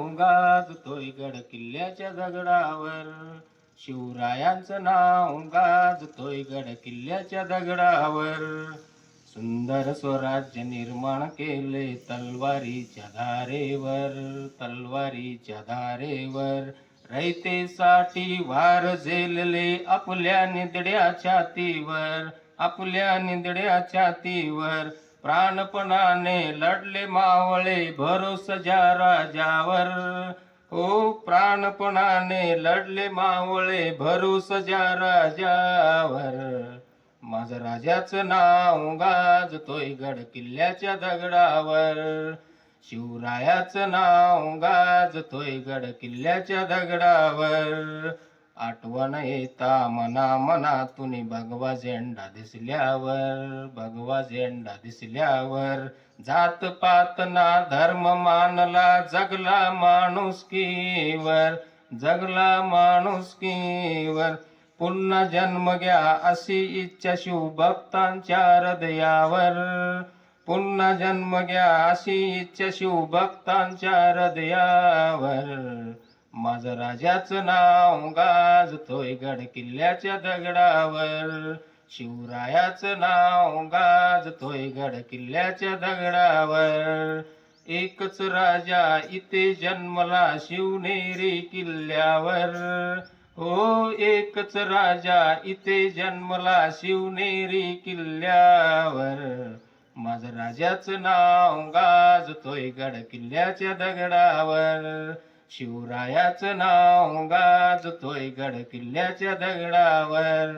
नाव गाजतोय गड किल्ल्याच्या दगडावर. शिवरायांचं नाव गाजतोय गड किल्ल्याच्या दगडावर. सुंदर स्वराज्य निर्माण केले तलवारीच्या धारेवर तलवारीच्या धारेवर. रयतेसाठी वार झेलले आपल्या निदड्या छातीवर आपल्या निदड्या छातीवर. प्राणपणाने लढले मावळे भरोसजा राजावर. हो प्राणपणाने लढले मावळे भरोसजा राजावर. माझं राजाचं नाव गाजतोय गड किल्ल्याच्या दगडावर. शिवरायाचं नाव गाजतोय गड किल्ल्याच्या दगडावर. आठवण येता मना मनातून भगवा झेंडा दिसल्यावर भगवा झेंडा दिसल्यावर जात पात ना धर्म मानला जगला माणुसकीवर जगला माणुसकीवर पुन्हा जन्म घ्या अशी इच्छा शिवभक्तांच्या हृदयावर. पुन्हा जन्म घ्या अशी इच्छा शिवभक्तांच्या हृदयावर. माझं राजाचं नाव गाजतोय गड किल्ल्याच्या दगडावर. शिवरायाचं नाव गाजतोय गड किल्ल्याच्या दगडावर. एकच राजा इथे जन्मला शिवनेरी किल्ल्यावर. हो एकच राजा इथे जन्मला शिवनेरी किल्ल्यावर. माझं राजाचं नाव गाजतोय गड किल्ल्याच्या दगडावर. शिवरायाचं नाव गाजतोय गड किल्ल्याच्या दगडावर.